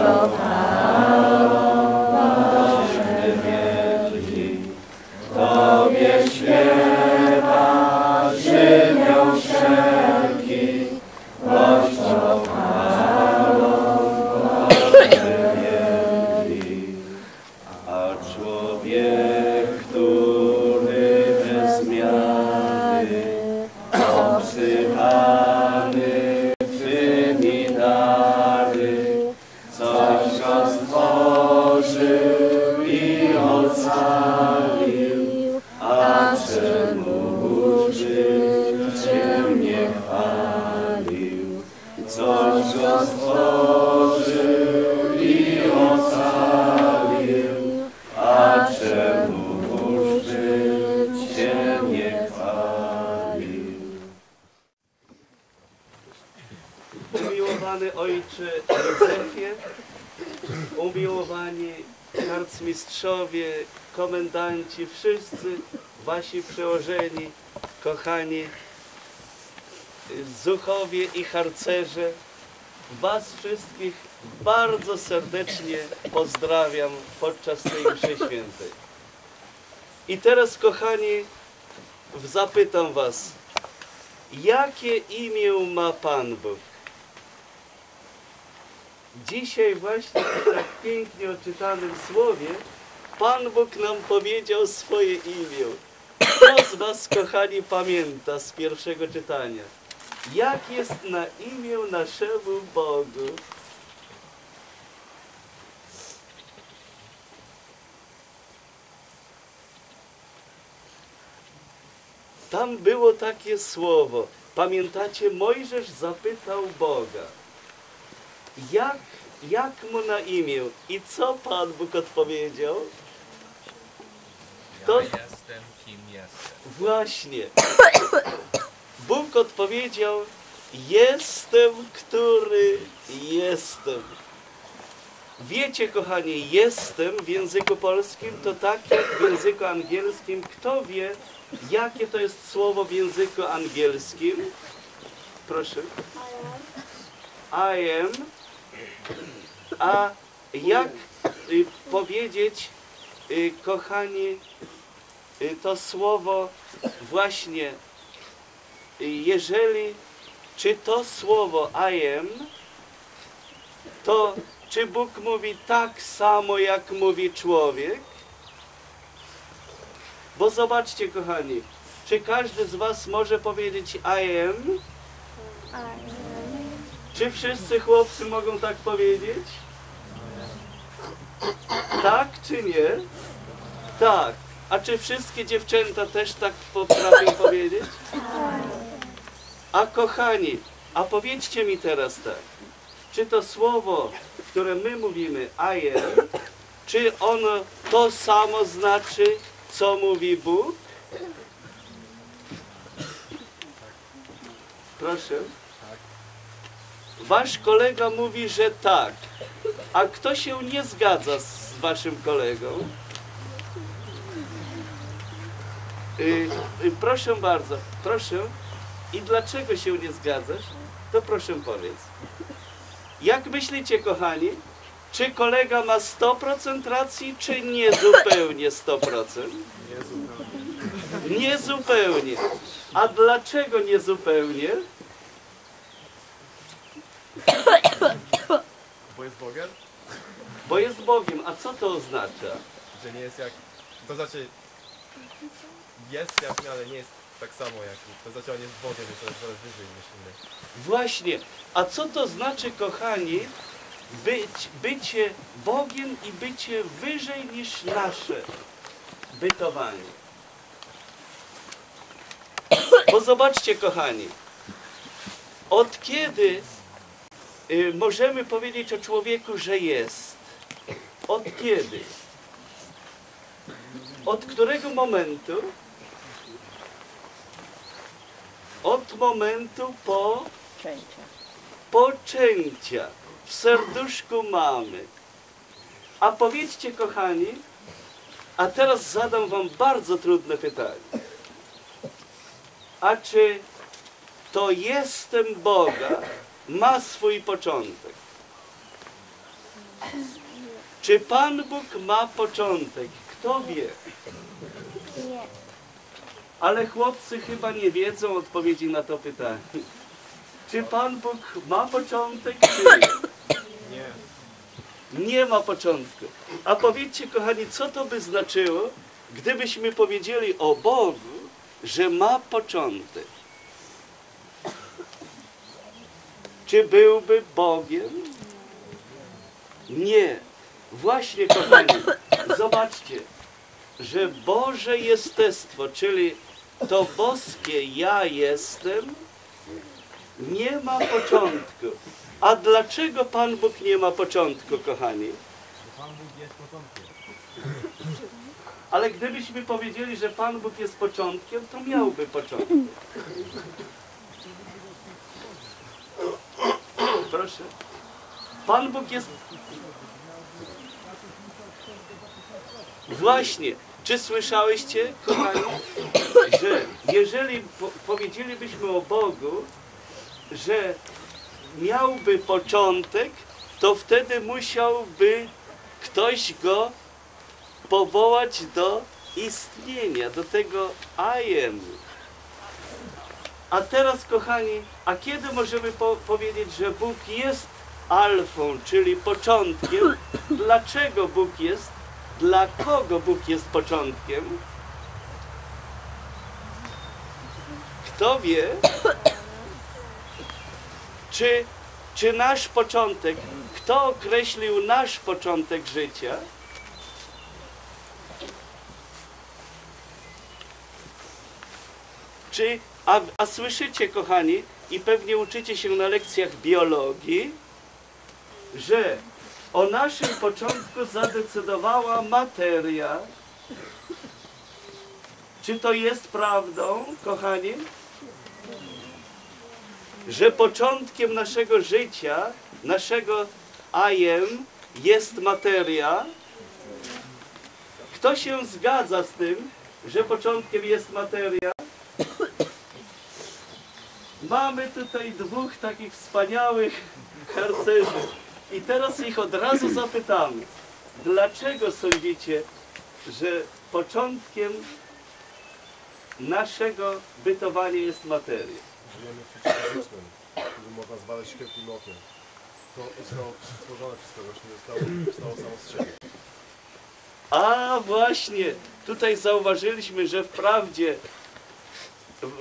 world czemu Cię nie chwalił? Coś go stworzył i ocalił, a czemu Cię nie chwalił? Umiłowany ojcze Józefie, umiłowani harcmistrzowie, komendanci, wszyscy wasi przełożeni, kochani zuchowie i harcerze, was wszystkich bardzo serdecznie pozdrawiam podczas tej mszy świętej. I teraz, kochani, zapytam was, jakie imię ma Pan Bóg? Dzisiaj właśnie w tak pięknie odczytanym słowie Pan Bóg nam powiedział swoje imię. Kto z Was, kochani, pamięta z pierwszego czytania? Jak jest na imię naszemu Bogu? Tam było takie słowo. Pamiętacie, Mojżesz zapytał Boga jak, jak mu na imię? I co Pan Bóg odpowiedział? Ja To- jestem kim jestem. Właśnie. Bóg odpowiedział, jestem, który jestem. Wiecie, kochani, jestem w języku polskim to tak jak w języku angielskim. Kto wie, jakie to jest słowo w języku angielskim? Proszę. I am. A jak y, powiedzieć, y, kochani, y, to słowo właśnie, jeżeli, czy to słowo I am, to czy Bóg mówi tak samo, jak mówi człowiek? Bo zobaczcie, kochani, czy każdy z Was może powiedzieć I am? Czy wszyscy chłopcy mogą tak powiedzieć? Tak czy nie? Tak. A czy wszystkie dziewczęta też tak potrafią powiedzieć? A kochani, a powiedzcie mi teraz tak. Czy to słowo, które my mówimy I am, czy ono to samo znaczy, co mówi Bóg? Proszę. Wasz kolega mówi, że tak. A kto się nie zgadza z waszym kolegą? Y, y, proszę bardzo, proszę. I dlaczego się nie zgadzasz? To proszę powiedz. Jak myślicie, kochani? Czy kolega ma 100% racji, czy nie zupełnie 100%? Nie zupełnie. A dlaczego nie zupełnie? Bo jest Bogiem? Bo jest Bogiem. A co to oznacza? Że nie jest jak... To znaczy... Jest jak my, ale nie jest tak samo jak. To znaczy on jest Bogiem, jest wiele wyżej niż my. Właśnie. A co to znaczy, kochani, być, bycie Bogiem i bycie wyżej niż nasze bytowanie? Bo zobaczcie, kochani, od kiedy możemy powiedzieć o człowieku, że jest? Od kiedy? Od którego momentu? Od momentu po poczęcia w serduszku mamy. A powiedzcie, kochani, a teraz zadam wam bardzo trudne pytanie. A czy to jestem Boga ma swój początek? Czy Pan Bóg ma początek? Kto wie? Nie. Ale chłopcy chyba nie wiedzą odpowiedzi na to pytanie. Czy Pan Bóg ma początek, czy nie? Nie. Nie ma początku. A powiedzcie, kochani, co to by znaczyło, gdybyśmy powiedzieli o Bogu, że ma początek, czy byłby Bogiem? Nie. Właśnie, kochani, zobaczcie, że Boże jestestwo, czyli to boskie ja jestem, nie ma początku. A dlaczego Pan Bóg nie ma początku, kochani? Pan Bóg jest początkiem. Ale gdybyśmy powiedzieli, że Pan Bóg jest początkiem, to miałby początek. Proszę. Pan Bóg jest. Właśnie. Czy słyszałyście, kochani, że jeżeli po powiedzielibyśmy o Bogu, że miałby początek, to wtedy musiałby ktoś go powołać do istnienia, do tego I am. A teraz, kochani, a kiedy możemy po powiedzieć, że Bóg jest alfą, czyli początkiem? Dlaczego Bóg jest? Dla kogo Bóg jest początkiem? Kto wie? Czy, czy nasz początek, kto określił nasz początek życia? Czy, a, a słyszycie, kochani, i pewnie uczycie się na lekcjach biologii, że o naszym początku zadecydowała materia. Czy to jest prawdą, kochani? Że początkiem naszego życia, naszego am, jest materia? Kto się zgadza z tym, że początkiem jest materia? Mamy tutaj dwóch takich wspaniałych harcerzy. I teraz ich od razu zapytamy, dlaczego sądzicie, że początkiem naszego bytowania jest materia? Żyjemy w świecie fizycznym, który można zbadać świetnym okiem. To zostało stworzone przez kogoś, nie zostało, zostało samo z siebie. A właśnie, tutaj zauważyliśmy, że wprawdzie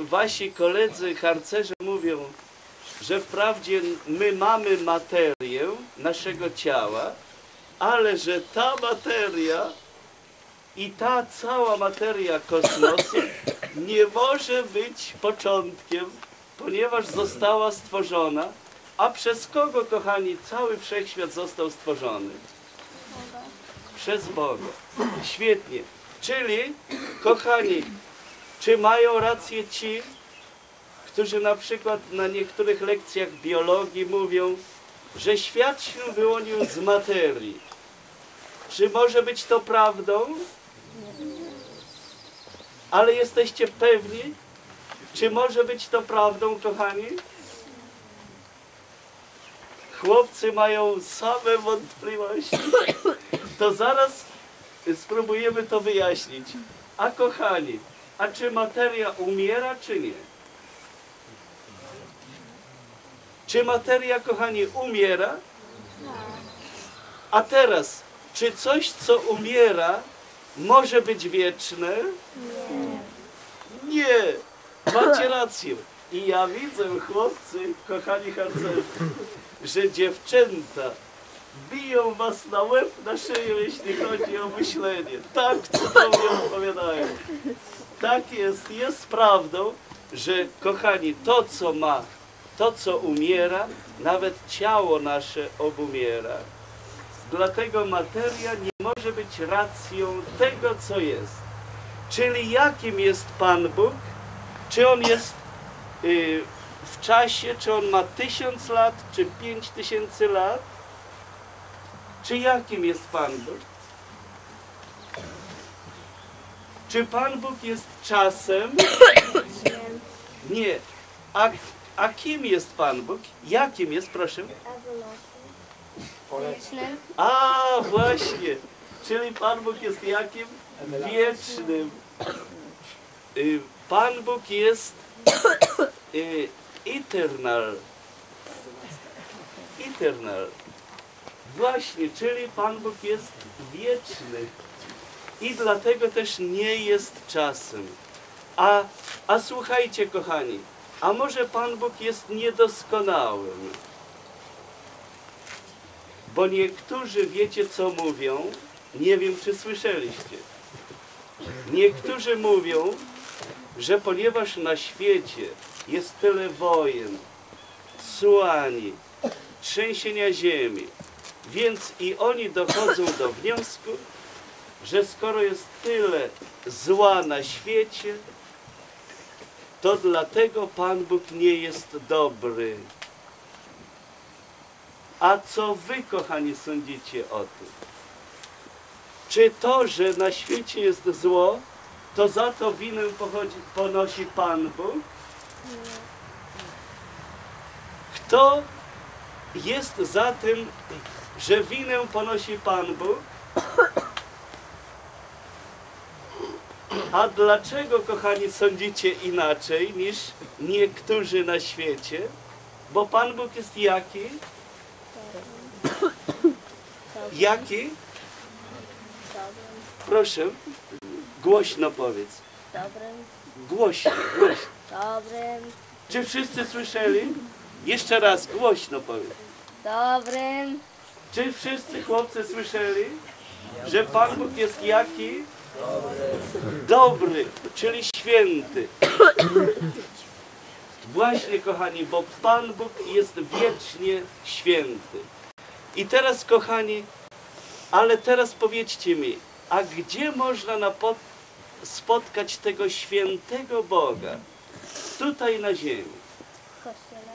wasi koledzy harcerze mówią, że wprawdzie my mamy materię naszego ciała, ale że ta materia i ta cała materia kosmosu nie może być początkiem, ponieważ została stworzona. A przez kogo, kochani, cały wszechświat został stworzony? Przez Boga. Świetnie. Czyli, kochani, czy mają rację ci, którzy na przykład na niektórych lekcjach biologii mówią, że świat się wyłonił z materii? Czy może być to prawdą? Ale jesteście pewni? Czy może być to prawdą, kochani? Chłopcy mają same wątpliwości. To zaraz spróbujemy to wyjaśnić. A kochani, a czy materia umiera, czy nie? Czy materia, kochani, umiera? A teraz, czy coś, co umiera, może być wieczne? Nie. Macie rację. I ja widzę, chłopcy, kochani harcerze, że dziewczęta biją was na łeb, na szyję, jeśli chodzi o myślenie. Tak cudownie odpowiadają. Tak jest, jest prawdą, że kochani, to co ma, to co umiera, nawet ciało nasze obumiera. Dlatego materia nie może być racją tego, co jest. Czyli jakim jest Pan Bóg? Czy On jest y, w czasie, czy On ma tysiąc lat, czy pięć tysięcy lat? Czy jakim jest Pan Bóg? Czy Pan Bóg jest czasem? Nie. A, a kim jest Pan Bóg? Jakim jest, proszę? Wiecznym. A, właśnie. Czyli Pan Bóg jest jakim? Wiecznym. Y, Pan Bóg jest y, eternal. Eternal. Właśnie, czyli Pan Bóg jest wieczny. I dlatego też nie jest czasem. A, a słuchajcie, kochani, a może Pan Bóg jest niedoskonałym? Bo niektórzy wiecie, co mówią, nie wiem, czy słyszeliście. Niektórzy mówią, że ponieważ na świecie jest tyle wojen, cłani, trzęsienia ziemi, więc i oni dochodzą do wniosku, że skoro jest tyle zła na świecie, to dlatego Pan Bóg nie jest dobry. A co wy, kochani, sądzicie o tym? Czy to, że na świecie jest zło, to za to winę pochodzi, ponosi Pan Bóg? Kto jest za tym, że winę ponosi Pan Bóg? A dlaczego, kochani, sądzicie inaczej niż niektórzy na świecie? Bo Pan Bóg jest jaki? Jaki? Proszę, głośno powiedz. dobrym, Głośno, głośno. dobrym, Czy wszyscy słyszeli? Jeszcze raz, głośno powiedz. dobrym, Czy wszyscy chłopcy słyszeli, że Pan Bóg jest jaki? Dobry, czyli święty. Właśnie, kochani, bo Pan Bóg jest wiecznie święty. I teraz, kochani, ale teraz powiedzcie mi, a gdzie można spotkać tego świętego Boga? Tutaj na ziemi.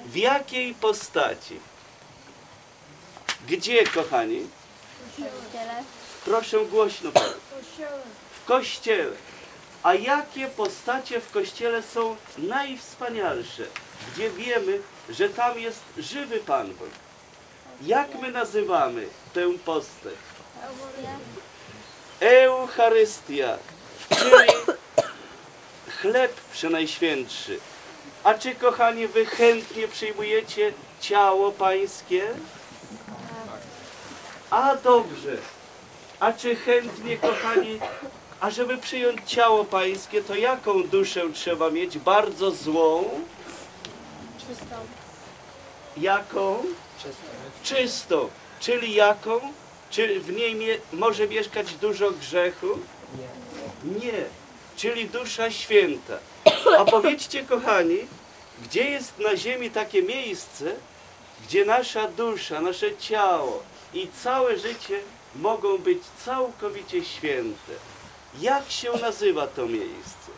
w W jakiej postaci? Gdzie, kochani? Proszę głośno. W kościele. A jakie postacie w kościele są najwspanialsze? Gdzie wiemy, że tam jest żywy Pan Bóg. Jak my nazywamy tę postać? Eucharystia, czyli chleb przenajświętszy. A czy, kochani, wy chętnie przyjmujecie ciało pańskie? A dobrze. A czy chętnie, kochani, a żeby przyjąć ciało pańskie, to jaką duszę trzeba mieć? Bardzo złą? czystą, Jaką? Czystą. Czyli jaką? Czy w niej mie- może mieszkać dużo grzechu? Nie. Czyli dusza święta. A powiedzcie, kochani, gdzie jest na ziemi takie miejsce, gdzie nasza dusza, nasze ciało i całe życie mogą być całkowicie święte? Jak się nazywa to miejsce?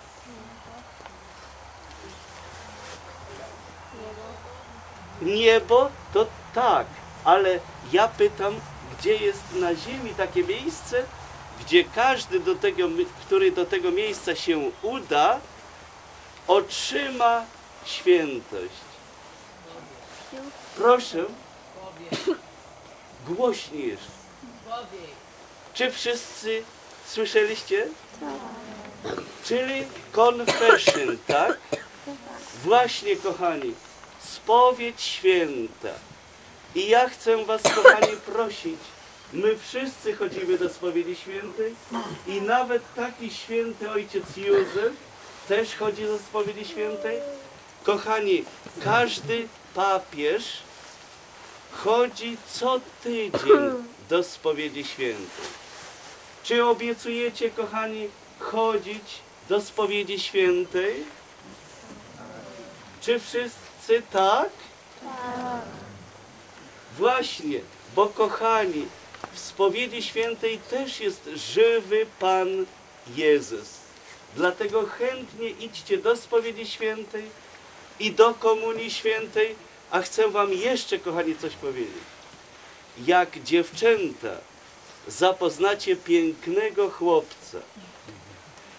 Niebo to tak, ale ja pytam, gdzie jest na ziemi takie miejsce, gdzie każdy, do tego, który do tego miejsca się uda, otrzyma świętość. Proszę, głośniej jeszcze. Czy wszyscy słyszeliście? Czyli confession, tak? Właśnie, kochani, spowiedź święta. I ja chcę was, kochani, prosić. My wszyscy chodzimy do spowiedzi świętej i nawet taki święty ojciec Józef też chodzi do spowiedzi świętej. Kochani, każdy papież chodzi co tydzień do spowiedzi świętej. Czy obiecujecie, kochani, chodzić do spowiedzi świętej? Czy wszyscy tak? Właśnie, bo kochani, w spowiedzi świętej też jest żywy Pan Jezus. Dlatego chętnie idźcie do spowiedzi świętej i do komunii świętej, a chcę wam jeszcze, kochani, coś powiedzieć. Jak dziewczęta zapoznacie pięknego chłopca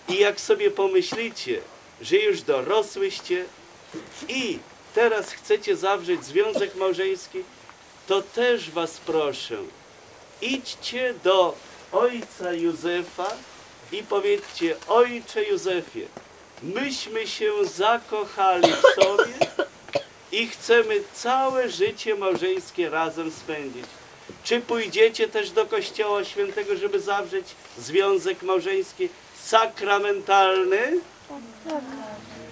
i jak sobie pomyślicie, że już dorosłyście i teraz chcecie zawrzeć związek małżeński, to też was proszę, idźcie do ojca Józefa i powiedzcie, ojcze Józefie, myśmy się zakochali w sobie i chcemy całe życie małżeńskie razem spędzić. Czy pójdziecie też do Kościoła Świętego, żeby zawrzeć związek małżeński sakramentalny?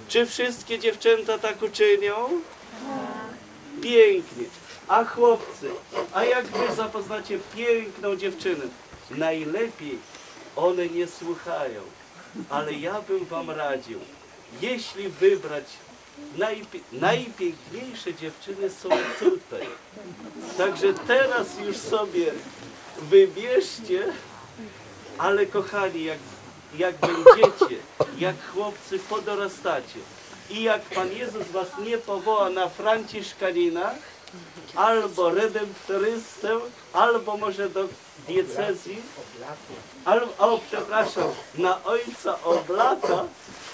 Czy wszystkie dziewczęta tak uczynią? Pięknie. A chłopcy, a jak wy zapoznacie piękną dziewczynę? Najlepiej one nie słuchają, ale ja bym wam radził, jeśli wybrać najpie- najpiękniejsze dziewczyny są tutaj. Także teraz już sobie wybierzcie, ale kochani, jak, jak będziecie, jak chłopcy podorastacie i jak Pan Jezus was nie powoła na Franciszkanina, albo redemptorystę, albo może do diecezji, albo, o przepraszam, na Ojca Oblata,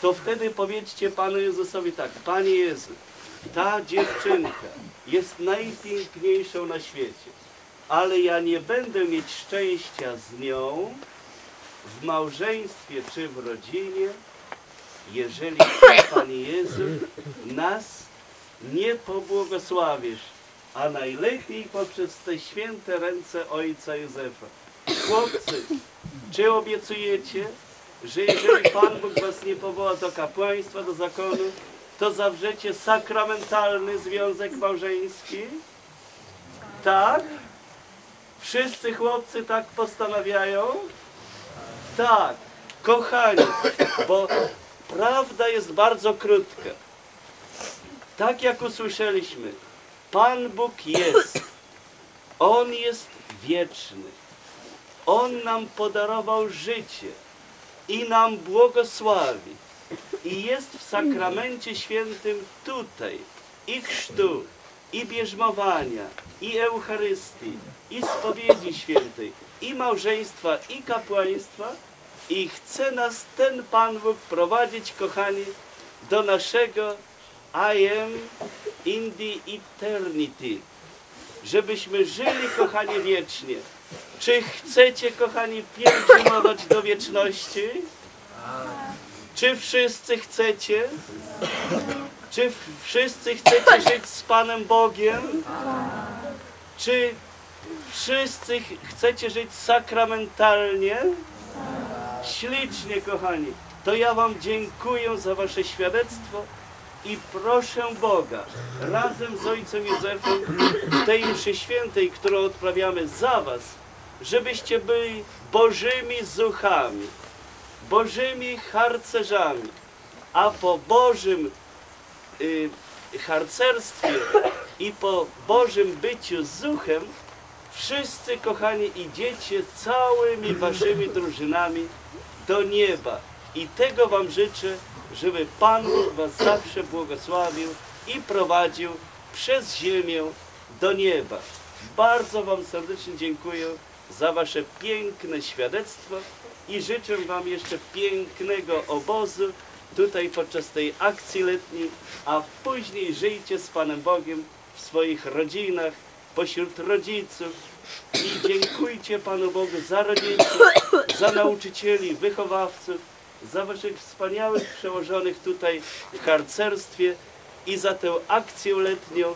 to wtedy powiedzcie Panu Jezusowi tak, Panie Jezu, ta dziewczynka jest najpiękniejszą na świecie, ale ja nie będę mieć szczęścia z nią w małżeństwie czy w rodzinie, jeżeli Ty, Panie Jezu, nas nie pobłogosławisz, a najlepiej poprzez te święte ręce Ojca Józefa. Chłopcy, czy obiecujecie, że jeżeli Pan Bóg was nie powoła do kapłaństwa, do zakonu, to zawrzecie sakramentalny związek małżeński? Tak? Wszyscy chłopcy tak postanawiają? Tak, kochani, bo prawda jest bardzo krótka. Tak jak usłyszeliśmy, Pan Bóg jest. On jest wieczny. On nam podarował życie i nam błogosławi. I jest w sakramencie świętym tutaj i chrztu, i bierzmowania, i Eucharystii, i spowiedzi świętej, i małżeństwa, i kapłaństwa. I chce nas ten Pan Bóg prowadzić, kochani, do naszego I am in the eternity. Żebyśmy żyli, kochani, wiecznie. Czy chcecie, kochani, pielgrzymować do wieczności? Czy wszyscy chcecie? Czy wszyscy chcecie żyć z Panem Bogiem? Czy wszyscy ch- chcecie żyć sakramentalnie? Ślicznie, kochani. To ja Wam dziękuję za Wasze świadectwo i proszę Boga razem z Ojcem Józefem w tej mszy świętej, którą odprawiamy za Was, żebyście byli Bożymi zuchami, Bożymi harcerzami, a po Bożym y, harcerstwie i po Bożym byciu zuchem wszyscy, kochani, idziecie całymi waszymi drużynami do nieba. I tego wam życzę, żeby Pan was zawsze błogosławił i prowadził przez ziemię do nieba. Bardzo wam serdecznie dziękuję za wasze piękne świadectwo i życzę wam jeszcze pięknego obozu tutaj podczas tej akcji letniej, a później żyjcie z Panem Bogiem w swoich rodzinach, pośród rodziców i dziękujcie Panu Bogu za rodziców, za nauczycieli, wychowawców, za waszych wspaniałych przełożonych tutaj w harcerstwie i za tę akcję letnią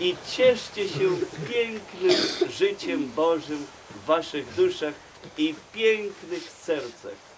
i cieszcie się pięknym życiem Bożym w waszych duszach i w pięknych sercach.